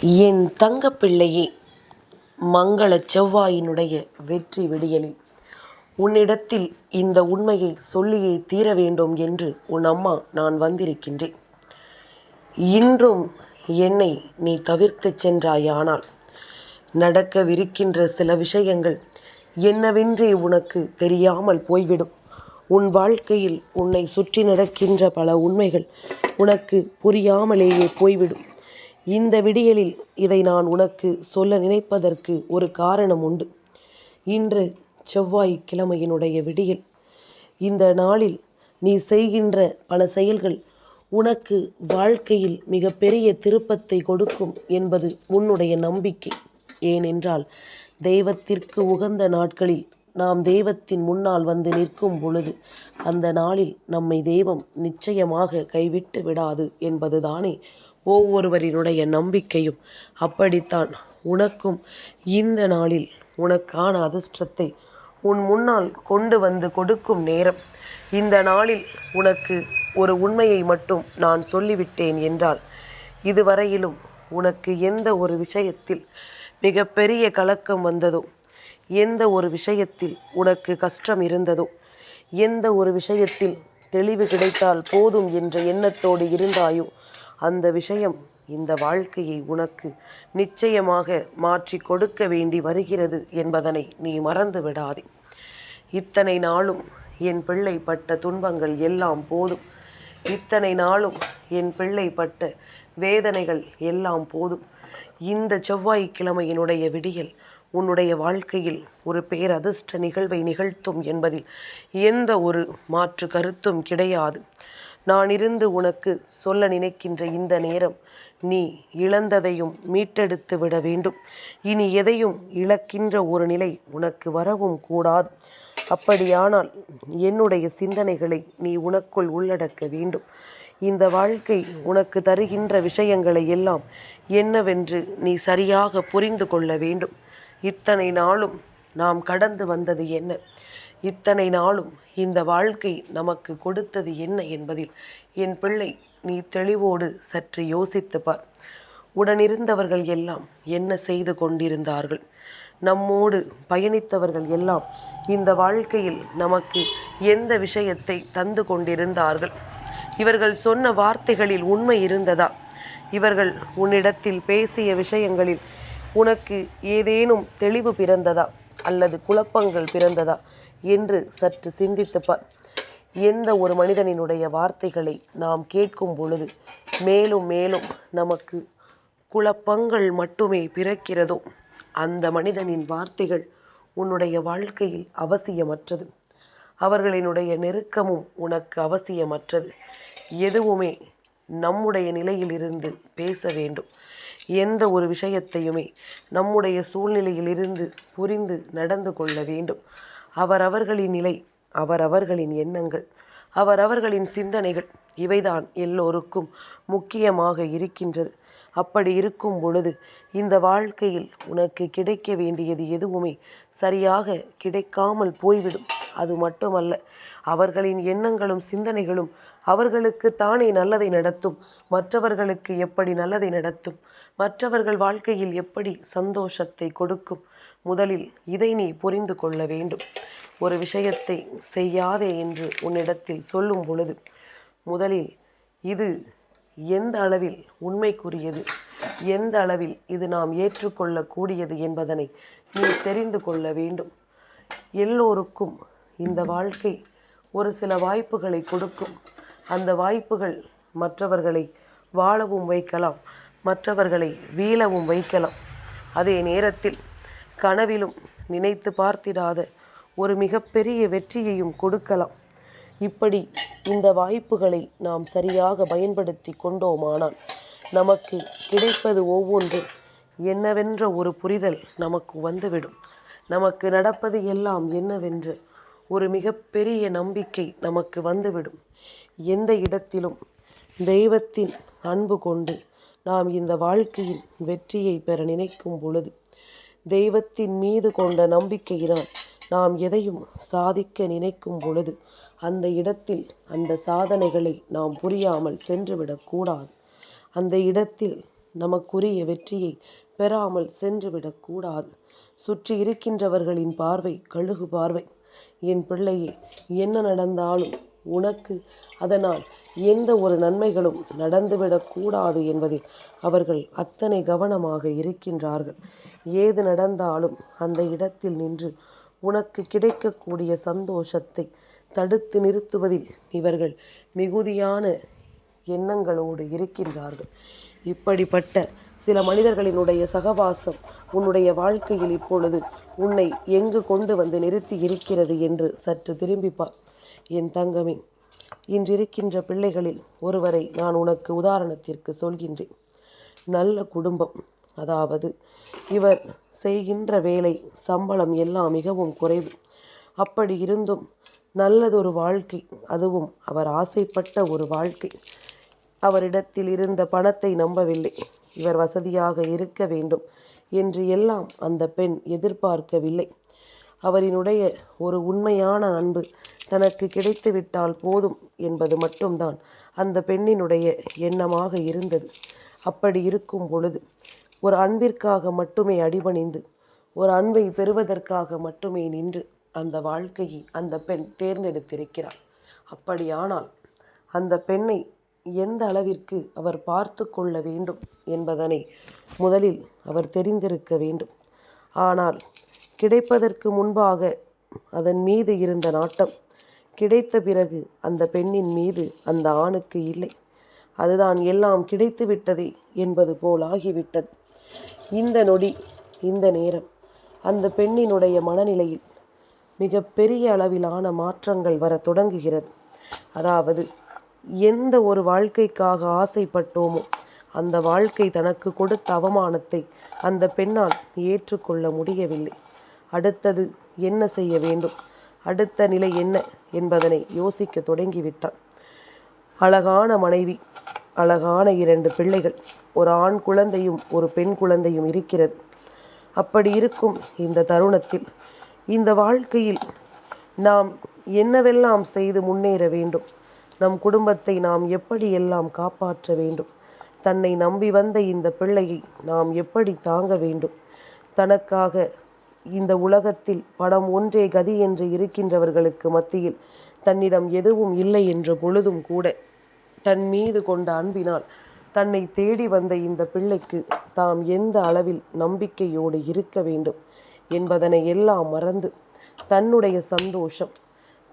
என் தங்கப்பிள்ளையே மங்களச் செவ்வாயினுடைய வெற்றி விடியலில் உன்னிடத்தில் இந்த உண்மையை சொல்லியே தீர வேண்டும் என்று உன் அம்மா நான் வந்திருக்கின்றேன். இன்றும் என்னை நீ தவிர்த்துச் சென்றாயானால் நடக்கவிருக்கின்ற சில விஷயங்கள் என்னவென்றே உனக்கு தெரியாமல் போய்விடும். உன் வாழ்க்கையில் உன்னை சுற்றி நடக்கின்ற பல உண்மைகள் உனக்கு புரியாமலேயே போய்விடும். இந்த விடியலில் இதை நான் உனக்கு சொல்ல நினைப்பதற்கு ஒரு காரணம் உண்டு. இன்று செவ்வாய்க்கிழமையினுடைய விடியல். இந்த நாளில் நீ செய்கின்ற பல செயல்கள் உனக்கு வாழ்க்கையில் மிகப்பெரிய திருப்பத்தை கொடுக்கும் என்பது உன்னுடைய நம்பிக்கை. ஏனென்றால் தெய்வத்திற்கு உகந்த நாட்களில் நாம் தெய்வத்தின் முன்னால் வந்து நிற்கும் பொழுது அந்த நாளில் நம்மை தெய்வம் நிச்சயமாக கைவிட்டு விடாது என்பதுதானே ஒவ்வொருவரினுடைய நம்பிக்கையும் அப்படித்தான். உனக்கும் இந்த நாளில் உனக்கான அதிர்ஷ்டத்தை உன் முன்னால் கொண்டு வந்து கொடுக்கும் நேரம். இந்த நாளில் உனக்கு ஒரு உண்மையை மட்டும் நான் சொல்லிவிட்டேன் என்றால் இதுவரையிலும் உனக்கு எந்த ஒரு விஷயத்தில் மிகப்பெரிய கலக்கம் வந்ததோ எந்த ஒரு விஷயத்தில் உனக்கு கஷ்டம் இருந்ததோ எந்த ஒரு விஷயத்தில் தெளிவு கிடைத்தால் போதும் என்ற எண்ணத்தோடு இருந்தாயோ அந்த விஷயம் இந்த வாழ்க்கையை உனக்கு நிச்சயமாக மாற்றி கொடுக்க வேண்டி வருகிறது என்பதனை நீ மறந்து விடாதே. இத்தனை நாளும் என் பிள்ளை பட்ட துன்பங்கள் எல்லாம் போதும். இத்தனை நாளும் என் பிள்ளை பட்ட வேதனைகள் எல்லாம் போதும். இந்த செவ்வாய்க்கிழமையினுடைய விடியல் உன்னுடைய வாழ்க்கையில் ஒரு பேரதிர்ஷ்ட நிகழ்வை நிகழ்த்தும் என்பதில் எந்த ஒரு மாற்று கருத்தும் கிடையாது. நான் இருந்து உனக்கு சொல்ல நினைக்கின்ற இந்த நேரம் நீ இழந்ததையும் மீட்டெடுத்து விட வேண்டும். இனி எதையும் இழக்கின்ற ஒரு நிலை உனக்கு வரவும் கூடாது. அப்படியானால் என்னுடைய சிந்தனைகளை நீ உனக்குள் உள்ளடக்க வேண்டும். இந்த வாழ்க்கை உனக்கு தருகின்ற விஷயங்களை எல்லாம் என்னவென்று நீ சரியாக புரிந்து கொள்ள வேண்டும். இத்தனை நாளும் நாம் கடந்து வந்தது என்ன? இத்தனை நாளும் இந்த வாழ்க்கை நமக்கு கொடுத்தது என்ன என்பதில் என் பிள்ளை நீ தெளிவோடு சற்று யோசித்து பார் உடனிருந்தவர்கள் எல்லாம் என்ன செய்து கொண்டிருந்தார்கள்? நம்மோடு பயணித்தவர்கள் எல்லாம் இந்த வாழ்க்கையில் நமக்கு எந்த விஷயத்தை தந்து கொண்டிருந்தார்கள்? இவர்கள் சொன்ன வார்த்தைகளில் உண்மை இருந்ததா? இவர்கள் உன்னிடத்தில் பேசிய விஷயங்களில் உனக்கு ஏதேனும் தெளிவு பிறந்ததா? அல்லது குழப்பங்கள் பிறந்ததா? என்று சற்று சிந்தித்து பார் எந்த ஒரு மனிதனினுடைய வார்த்தைகளை நாம் கேட்கும் பொழுது மேலும் மேலும் நமக்கு குழப்பங்கள் மட்டுமே பிறக்கிறதோ அந்த மனிதனின் வார்த்தைகள் உன்னுடைய வாழ்க்கையில் அவசியமற்றது. அவர்களினுடைய நெருக்கமும் உனக்கு அவசியமற்றது. எதுவுமே நம்முடைய நிலையிலிருந்து பேச வேண்டும். எந்த ஒரு விஷயத்தையுமே நம்முடைய சூழ்நிலையிலிருந்து புரிந்து நடந்து கொள்ள வேண்டும். அவரவர்களின் நிலை அவரவர்களின் எண்ணங்கள் அவரவர்களின் சிந்தனைகள் இவைதான் எல்லோருக்கும் முக்கியமாக இருக்கின்றது. அப்படி இருக்கும் பொழுது இந்த வாழ்க்கையில் உனக்கு கிடைக்க வேண்டியது எதுவுமே சரியாக கிடைக்காமல் போய்விடும். அது மட்டுமல்ல அவர்களின் எண்ணங்களும் சிந்தனைகளும் அவர்களுக்கு தானே நல்லதை நடத்தும். மற்றவர்களுக்கு எப்படி நல்லதை நடத்தும்? மற்றவர்கள் வாழ்க்கையில் எப்படி சந்தோஷத்தை கொடுக்கும்? முதலில் இதை நீ புரிந்து கொள்ள வேண்டும். ஒரு விஷயத்தை செய்யாதே என்று உன்னிடத்தில் சொல்லும் பொழுது முதலில் இது எந்த அளவில் உண்மைக்குரியது? எந்த அளவில் இது நாம் ஏற்றுக்கொள்ளக்கூடியது என்பதனை நீ தெரிந்து கொள்ள வேண்டும். எல்லோருக்கும் இந்த வாழ்க்கை ஒரு சில வாய்ப்புகளை கொடுக்கும். அந்த வாய்ப்புகள் மற்றவர்களை வாழவும் வைக்கலாம் மற்றவர்களை வீழவும் வைக்கலாம். அதே நேரத்தில் கனவிலும் நினைத்து பார்த்திடாத ஒரு மிகப்பெரிய வெற்றியையும் கொடுக்கலாம். இப்படி இந்த வாய்ப்புகளை நாம் சரியாக பயன்படுத்தி கொண்டோமானால் நமக்கு கிடைப்பது ஒவ்வொன்றும். என்னவென்ற ஒரு புரிதல் நமக்கு வந்துவிடும். நமக்கு நடப்பது எல்லாம் என்னவென்று ஒரு மிகப்பெரிய நம்பிக்கை நமக்கு வந்துவிடும். எந்த இடத்திலும் தெய்வத்தின் அன்பு கொண்டு நாம் இந்த வாழ்க்கையில் வெற்றியை பெற நினைக்கும் பொழுது தெய்வத்தின் மீது கொண்ட நம்பிக்கையினால் நாம் எதையும் சாதிக்க நினைக்கும் பொழுது அந்த இடத்தில் அந்த சாதனைகளை நாம் புரியாமல் சென்றுவிடக்கூடாது அந்த இடத்தில் நமக்குரிய வெற்றியை பெறாமல் சென்றுவிடக்கூடாது சுற்றி இருக்கின்றவர்களின் பார்வை கழுகு பார்வை. என் பிள்ளையே என்ன நடந்தாலும் உனக்கு. அதனால் எந்த ஒரு நன்மைகளும் நடந்துவிடக்கூடாது என்பதில் அவர்கள் அத்தனை கவனமாக இருக்கின்றார்கள். ஏது நடந்தாலும் அந்த இடத்தில் நின்று உனக்கு கிடைக்கக்கூடிய சந்தோஷத்தை தடுத்து நிறுத்துவதில் இவர்கள் மிகுதியான எண்ணங்களோடு இருக்கின்றார்கள். இப்படிப்பட்ட சில மனிதர்களினுடைய சகவாசம் உன்னுடைய வாழ்க்கையில் இப்பொழுது உன்னை எங்கு கொண்டு வந்து நிறுத்தி இருக்கிறது என்று சற்று திரும்பிப்பார் என் தங்கமே இன்றிருக்கின்ற பிள்ளைகளில் ஒருவரை நான் உனக்கு உதாரணத்திற்கு சொல்கின்றேன். நல்ல குடும்பம் அதாவது இவர் செய்கின்ற வேலை சம்பளம் எல்லாம் மிகவும் குறைவு. அப்படி இருந்தும் நல்லதொரு வாழ்க்கை அதுவும் அவர் ஆசைப்பட்ட ஒரு வாழ்க்கை. அவரிடத்தில் இருந்த பணத்தை நம்பவில்லை. இவர் வசதியாக இருக்க வேண்டும் என்று எல்லாம் அந்த பெண் எதிர்பார்க்கவில்லை. அவரினுடைய ஒரு உண்மையான அன்பு தனக்கு கிடைத்துவிட்டால் போதும் என்பது மட்டும்தான். அந்த பெண்ணினுடைய எண்ணமாக இருந்தது. அப்படி இருக்கும் பொழுது ஒரு அன்பிற்காக மட்டுமே அடிபணிந்து ஒரு அன்பை பெறுவதற்காக மட்டுமே நின்று அந்த வாழ்க்கையை அந்த பெண் தேர்ந்தெடுத்திருக்கிறார் அப்படியானால் அந்த பெண்ணை எந்த அளவிற்கு அவர் பார்த்து கொள்ள வேண்டும் என்பதனை முதலில் அவர் தெரிந்திருக்க வேண்டும். ஆனால் கிடைப்பதற்கு முன்பாக அதன் மீது இருந்த நாட்டம் கிடைத்த பிறகு அந்த பெண்ணின் மீது அந்த ஆணுக்கு இல்லை. அதுதான் எல்லாம் கிடைத்து விட்டதே என்பது போல் ஆகிவிட்டது. இந்த நொடி இந்த நேரம் அந்த பெண்ணினுடைய மனநிலையில் மிக பெரிய அளவிலான மாற்றங்கள் வர தொடங்குகிறது. அதாவது எந்த ஒரு வாழ்க்கைக்காக ஆசைப்பட்டோமோ அந்த வாழ்க்கை தனக்கு கொடுத்த அவமானத்தை அந்த பெண்ணால் ஏற்றுக்கொள்ள முடியவில்லை. அடுத்தது என்ன செய்ய வேண்டும்? அடுத்த நிலை என்ன என்பதனை யோசிக்க தொடங்கிவிட்டான். அழகான மனைவி அழகான இரண்டு பிள்ளைகள் ஒரு ஆண் குழந்தையும் ஒரு பெண் குழந்தையும் இருக்கிறது. அப்படி இருக்கும் இந்த தருணத்தில் இந்த வாழ்க்கையில் நாம் என்னவெல்லாம் செய்து முன்னேற வேண்டும்? நம் குடும்பத்தை நாம் எப்படியெல்லாம் காப்பாற்ற வேண்டும்? தன்னை நம்பி வந்த இந்த பிள்ளையை நாம் எப்படி தாங்க வேண்டும்? தனக்காக இந்த உலகத்தில் படம் ஒன்றே கதி என்று இருக்கின்றவர்களுக்கு மத்தியில் தன்னிடம் எதுவும் இல்லை என்ற பொழுதும் கூட தன் மீது கொண்ட அன்பினால் தன்னை தேடி வந்த இந்த பிள்ளைக்கு தாம் எந்த அளவில் நம்பிக்கையோடு இருக்க வேண்டும் என்பதனை எல்லாம் மறந்து தன்னுடைய சந்தோஷம்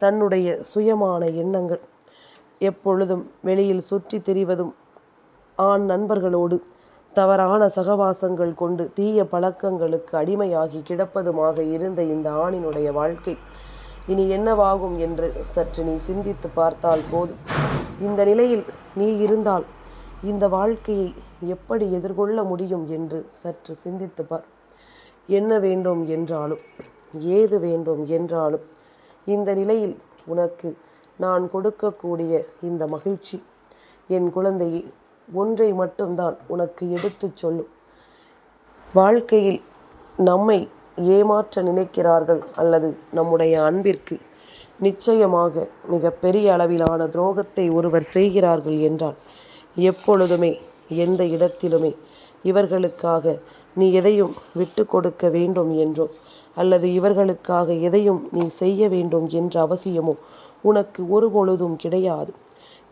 தன்னுடைய சுயமான எண்ணங்கள் எப்பொழுதும் வெளியில் சுற்றி திரிவதும் ஆண் நண்பர்களோடு தவறான சகவாசங்கள் கொண்டு தீய பழக்கங்களுக்கு அடிமையாகி கிடப்பதுமாக இருந்த இந்த ஆணினுடைய வாழ்க்கை. இனி என்னவாகும் என்று சற்று நீ சிந்தித்து பார்த்தால் போதும். இந்த நிலையில் நீ இருந்தால் இந்த வாழ்க்கையை எப்படி எதிர்கொள்ள முடியும் என்று சற்று சிந்தித்து பார். என்ன வேண்டும் என்றாலும் ஏது வேண்டும் என்றாலும் இந்த நிலையில் உனக்கு நான் கொடுக்கக்கூடிய இந்த மகிழ்ச்சி என் குழந்தையை ஒன்றை மட்டும்தான் உனக்கு எடுத்துச் சொல்லும். வாழ்க்கையில் நம்மை ஏமாற்ற நினைக்கிறார்கள் அல்லது நம்முடைய அன்பிற்கு நிச்சயமாக மிக பெரிய அளவிலான துரோகத்தை ஒருவர் செய்கிறார்கள் என்றால் எப்பொழுதுமே எந்த இடத்திலுமே இவர்களுக்காக நீ எதையும் விட்டு கொடுக்க வேண்டும் என்றோ அல்லது இவர்களுக்காக எதையும் நீ செய்ய வேண்டும் என்ற அவசியமோ உனக்கு ஒரு பொழுதும் கிடையாது.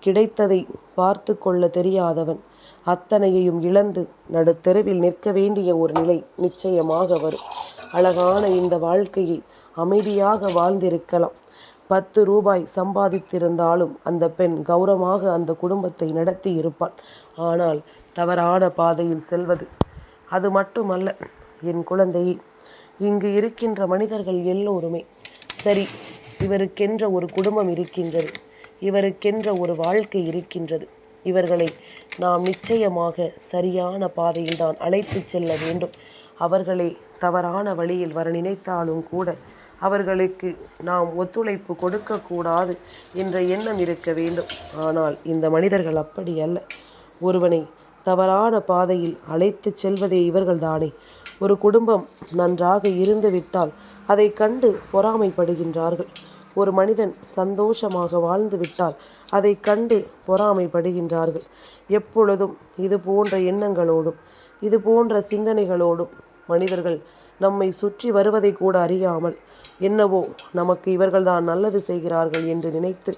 கிடைத்ததை பார்த்து கொள்ள தெரியாதவன் அத்தனையையும் இழந்து நடுத்தெருவில் நிற்க வேண்டிய ஒரு நிலை நிச்சயமாக வரும். அழகான இந்த வாழ்க்கையை அமைதியாக வாழ்ந்திருக்கலாம். பத்து ரூபாய் சம்பாதித்திருந்தாலும் அந்த பெண் கௌரவமாக அந்த குடும்பத்தை நடத்தி இருப்பாள் ஆனால் தவறான பாதையில் செல்வது அது மட்டுமல்ல என் குழந்தையை இங்கு இருக்கின்ற மனிதர்கள் எல்லோருமே. சரி இவருக்கென்ற ஒரு குடும்பம் இருக்கின்றது. இவருக்கென்ற ஒரு வாழ்க்கை இருக்கின்றது. இவர்களை நாம் நிச்சயமாக சரியான பாதையில் தான் அழைத்து செல்ல வேண்டும். அவர்களை தவறான வழியில் வர நினைத்தாலும் கூட அவர்களுக்கு நாம் ஒத்துழைப்பு கொடுக்கக்கூடாது என்ற எண்ணம் இருக்க வேண்டும். ஆனால் இந்த மனிதர்கள் அப்படி அல்ல. ஒருவனை தவறான பாதையில் அழைத்து செல்வதே இவர்கள்தானே. ஒரு குடும்பம் நன்றாக இருந்துவிட்டால் அதை கண்டு பொறாமைப்படுகின்றார்கள். ஒரு மனிதன் சந்தோஷமாக வாழ்ந்து விட்டால் அதை கண்டு பொறாமைப்படுகின்றார்கள். எப்பொழுதும் இது போன்ற எண்ணங்களோடும் இது போன்ற சிந்தனைகளோடும் மனிதர்கள் நம்மை சுற்றி வருவதை கூட அறியாமல் என்னவோ நமக்கு இவர்கள்தான் நல்லது செய்கிறார்கள் என்று நினைத்து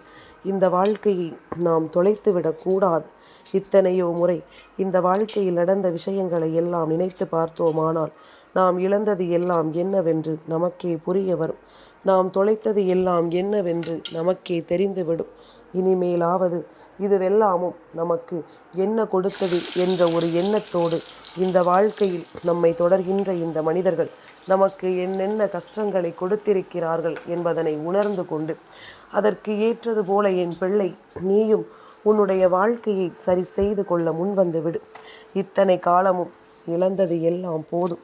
இந்த வாழ்க்கையை நாம் தொலைத்து விடக்கூடாது. இத்தனையோ முறை இந்த வாழ்க்கையில் நடந்த விஷயங்களை எல்லாம் நினைத்து பார்த்தோமானால் நாம் இழந்தது எல்லாம் என்னவென்று நமக்கே புரிய வரும். நாம் தொலைத்தது எல்லாம் என்னவென்று நமக்கே தெரிந்துவிடும் இனிமேலாவது இதுவெல்லாமும் நமக்கு என்ன கொடுத்தது என்ற ஒரு எண்ணத்தோடு இந்த வாழ்க்கையில் நம்மை தொடர்கின்ற இந்த மனிதர்கள் நமக்கு என்னென்ன கஷ்டங்களை கொடுத்திருக்கிறார்கள் என்பதனை உணர்ந்து கொண்டு அதற்கு ஏற்றது போல என் பிள்ளை நீயும் உன்னுடைய வாழ்க்கையை சரி செய்து கொள்ள முன்வந்து விடு. இத்தனை காலமும் இழந்தது எல்லாம் போதும்.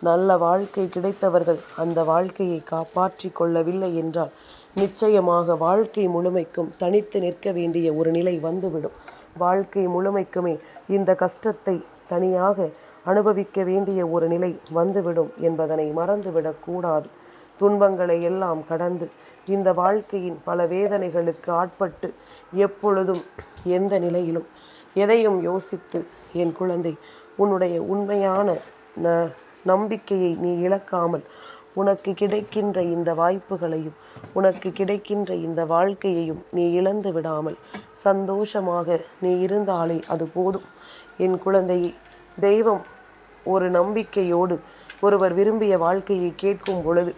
நல்ல வாழ்க்கை கிடைத்தவர்கள் அந்த வாழ்க்கையை காப்பாற்றி கொள்ளவில்லை என்றால் நிச்சயமாக வாழ்க்கை முழுமைக்கும் தனித்து நிற்க வேண்டிய ஒரு நிலை வந்துவிடும். வாழ்க்கை முழுமைக்குமே இந்த கஷ்டத்தை தனியாக அனுபவிக்க வேண்டிய ஒரு நிலை வந்துவிடும் என்பதனை மறந்துவிடக்கூடாது துன்பங்களை எல்லாம் கடந்து இந்த வாழ்க்கையின் பல வேதனைகளுக்கு ஆட்பட்டு எப்பொழுதும் எந்த நிலையிலும் எதையும் யோசித்து என் குழந்தை உன்னுடைய உண்மையான ந நம்பிக்கையை நீ இழக்காமல் உனக்கு கிடைக்கின்ற இந்த வாய்ப்புகளையும் உனக்கு கிடைக்கின்ற இந்த வாழ்க்கையையும் நீ இழந்து விடாமல் சந்தோஷமாக நீ இருந்தாலே அது போதும். என் குழந்தையை தெய்வம் ஒரு நம்பிக்கையோடு ஒருவர் விரும்பிய வாழ்க்கையை கேட்கும் பொழுது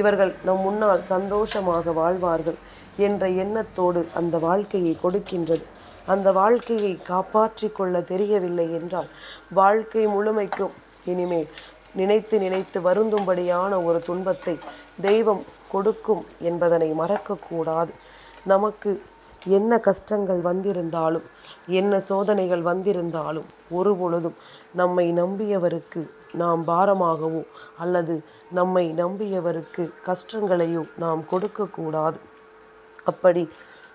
இவர்கள் நம் முன்னால் சந்தோஷமாக வாழ்வார்கள் என்ற எண்ணத்தோடு அந்த வாழ்க்கையை கொடுக்கின்றது. அந்த வாழ்க்கையை காப்பாற்றி கொள்ள தெரியவில்லை என்றால் வாழ்க்கை முழுமைக்கும் இனிமேல் நினைத்து நினைத்து வருந்தும்படியான ஒரு துன்பத்தை தெய்வம் கொடுக்கும் என்பதனை மறக்கக்கூடாது. நமக்கு என்ன கஷ்டங்கள் வந்திருந்தாலும் என்ன சோதனைகள் வந்திருந்தாலும் ஒரு பொழுதும் நம்மை நம்பியவருக்கு நாம் பாரமாகவோ அல்லது நம்மை நம்பியவருக்கு கஷ்டங்களையோ நாம் கொடுக்கக்கூடாது. அப்படி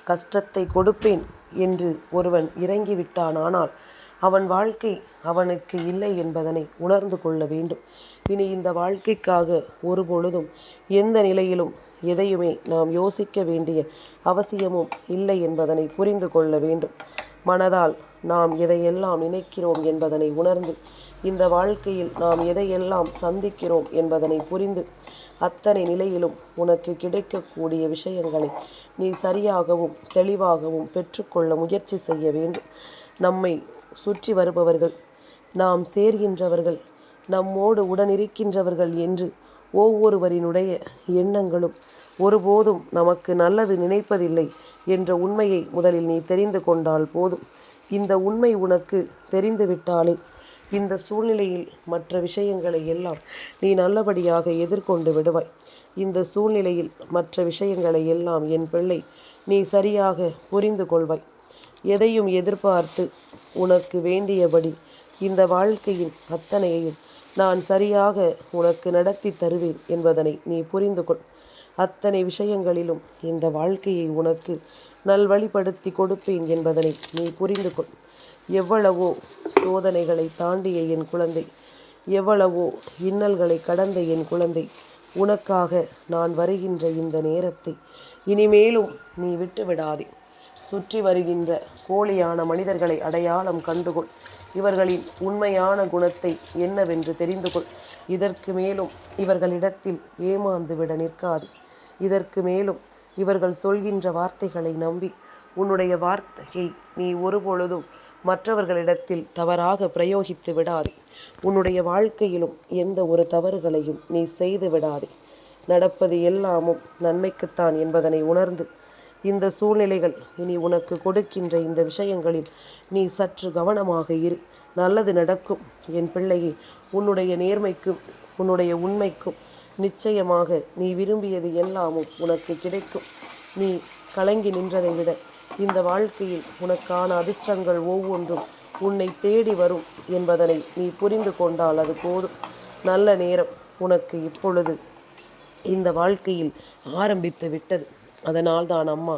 கஷ்டத்தை கொடுப்பேன் என்று ஒருவன் இறங்கிவிட்டானானால் அவன் வாழ்க்கை அவனுக்கு இல்லை என்பதனை உணர்ந்து கொள்ள வேண்டும். இனி இந்த வாழ்க்கைக்காக ஒரு பொழுதும் எந்த நிலையிலும் எதையுமே நாம் யோசிக்க வேண்டிய அவசியமும் இல்லை என்பதனை புரிந்து கொள்ள வேண்டும். மனதால் நாம் எதையெல்லாம் நினைக்கிறோம் என்பதனை உணர்ந்து இந்த வாழ்க்கையில் நாம் எதையெல்லாம் சந்திக்கிறோம் என்பதனை புரிந்து அத்தனை நிலையிலும் உனக்கு கிடைக்கக்கூடிய விஷயங்களை நீ சரியாகவும் தெளிவாகவும் பெற்றுக்கொள்ள முயற்சி செய்ய வேண்டும். நம்மை சுற்றி வருபவர்கள் நாம் சேர்கின்றவர்கள் நம்மோடு உடனிருக்கின்றவர்கள் என்று ஒவ்வொருவரினுடைய எண்ணங்களும் ஒருபோதும் நமக்கு நல்லது நினைப்பதில்லை என்ற உண்மையை முதலில் நீ தெரிந்து கொண்டால் போதும். இந்த உண்மை உனக்கு தெரிந்துவிட்டாலே இந்த சூழ்நிலையில் மற்ற விஷயங்களை எல்லாம் நீ நல்லபடியாக எதிர்கொண்டு விடுவாய். இந்த சூழ்நிலையில் மற்ற விஷயங்களை எல்லாம் என் பிள்ளை நீ சரியாக புரிந்து கொள்வாய். எதையும் எதிர்பார்த்து உனக்கு வேண்டியபடி இந்த வாழ்க்கையின் அத்தனையையும் நான் சரியாக உனக்கு நடத்தி தருவேன் என்பதனை நீ புரிந்து கொள். அத்தனை விஷயங்களிலும் இந்த வாழ்க்கையை உனக்கு நல்வழிப்படுத்தி கொடுப்பேன் என்பதனை நீ புரிந்து கொள். எவ்வளவோ சோதனைகளை தாண்டிய என் குழந்தை எவ்வளவோ இன்னல்களை கடந்த என் குழந்தை உனக்காக நான் வருகின்ற இந்த நேரத்தை இனிமேலும் நீ விட்டு விடாதே சுற்றி வருகின்ற போலியான மனிதர்களை அடையாளம் கண்டுகொள். இவர்களின் உண்மையான குணத்தை என்னவென்று தெரிந்து கொள் இதற்கு மேலும் இவர்களிடத்தில் ஏமாந்துவிட நிற்காது. இதற்கு மேலும் இவர்கள் சொல்கின்ற வார்த்தைகளை நம்பி உன்னுடைய வார்த்தையை நீ ஒருபொழுதும் மற்றவர்களிடத்தில் தவறாக பிரயோகித்து விடாதே. உன்னுடைய வாழ்க்கையிலும் எந்த ஒரு தவறுகளையும் நீ செய்து விடாதே. நடப்பது எல்லாமும் நன்மைக்குத்தான் என்பதனை உணர்ந்து இந்த சூழ்நிலைகள் இனி உனக்கு கொடுக்கின்ற இந்த விஷயங்களில் நீ சற்று கவனமாக இரு. நல்லது நடக்கும். என் பிள்ளையே உன்னுடைய நேர்மைக்கும் உன்னுடைய உண்மைக்கும் நிச்சயமாக நீ விரும்பியது எல்லாமும் உனக்கு கிடைக்கும். நீ கலங்கி நின்றதை விட இந்த வாழ்க்கையில் உனக்கான அதிர்ஷ்டங்கள் ஒவ்வொன்றும் உன்னை தேடி வரும் என்பதனை நீ புரிந்து கொண்டால் அது போதும். நல்ல நேரம் உனக்கு இப்பொழுது. இந்த வாழ்க்கையில் ஆரம்பித்து விட்டது. அதனால் தான் அம்மா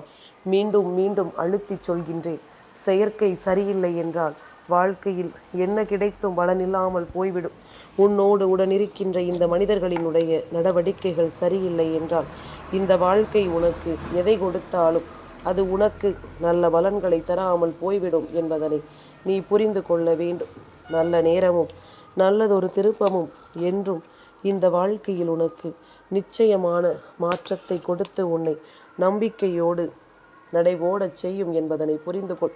மீண்டும் மீண்டும் அழுத்திச் சொல்கின்றேன். செயற்கை சரியில்லை என்றால் வாழ்க்கையில் என்ன கிடைத்தும் பலனில்லாமல் போய்விடும். உன்னோடு உடனிருக்கின்ற இந்த மனிதர்களினுடைய நடவடிக்கைகள் சரியில்லை என்றால் இந்த வாழ்க்கை உனக்கு எதை கொடுத்தாலும் அது உனக்கு நல்ல பலன்களை தராமல் போய்விடும் என்பதனை நீ புரிந்து கொள்ள வேண்டும். நல்ல நேரமும் நல்லதொரு திருப்பமும் என்றும் இந்த வாழ்க்கையில் உனக்கு நிச்சயமான மாற்றத்தை கொடுத்து உன்னை நம்பிக்கையோடு நடைபோடச் செய்யும் என்பதனை புரிந்து கொள்.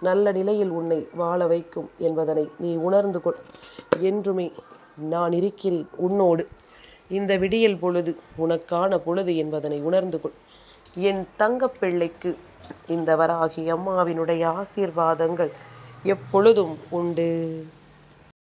நல்ல நிலையில் உன்னை வாழ வைக்கும் என்பதனை நீ உணர்ந்து கொள். என்றுமே நான் இருக்கிறேன் உன்னோடு. இந்த விடியல் பொழுது உனக்கான பொழுது என்பதனை உணர்ந்து கொள். என் தங்கப்பிள்ளைக்கு இந்த வராகி அம்மாவினுடைய ஆசீர்வாதங்கள் எப்பொழுதும் உண்டு.